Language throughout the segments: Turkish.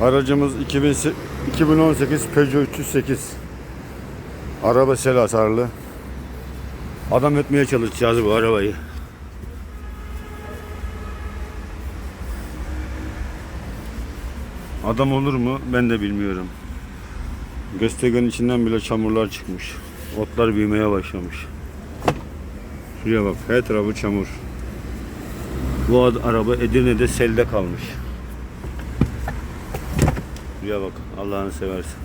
Aracımız 2000 2018 Peugeot 308. Araba sel hasarlı. Adam etmeye çalışacağız bu arabayı. Adam olur mu ben de bilmiyorum. Göstegenin içinden bile çamurlar çıkmış. Otlar büyümeye başlamış. Şuraya bak her tarafı çamur. Bu araba Edirne'de selde kalmış. Şuraya bak Allah'ını seversen.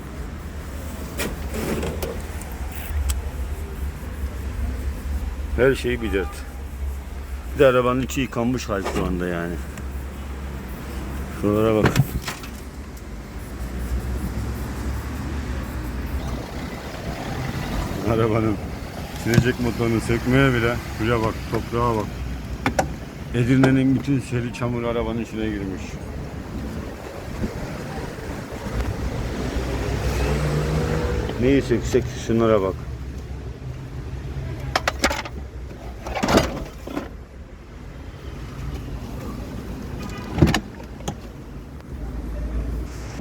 Her şey bir dert. Bir de arabanın içi yıkanmış hal şu anda yani. Şuralara bak. Arabanın silecek motorunu sökmeye bile şuraya bak toprağa bak. Edirne'nin bütün seli çamur arabanın içine girmiş. Neyi söksek şunlara bak.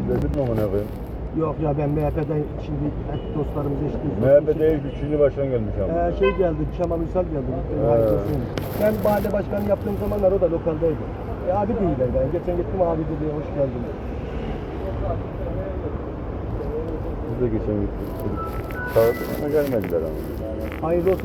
Dedim mi amına koyayım? Yok ya ben MHP'den şimdi hep dostlarımız eşliyoruz. MHP değil, üçüncü başkan gelmiş ama. Ee, şey geldi, Kemal Ünsal geldi. Ee. Ben mahalle başkanı yaptığım zamanlar o da lokaldaydı. E, abi değil ben. Geçen gittim abi dedi, hoş geldin. De geçen gittik. Sağ gelmediler ama. Hayırlı olsun.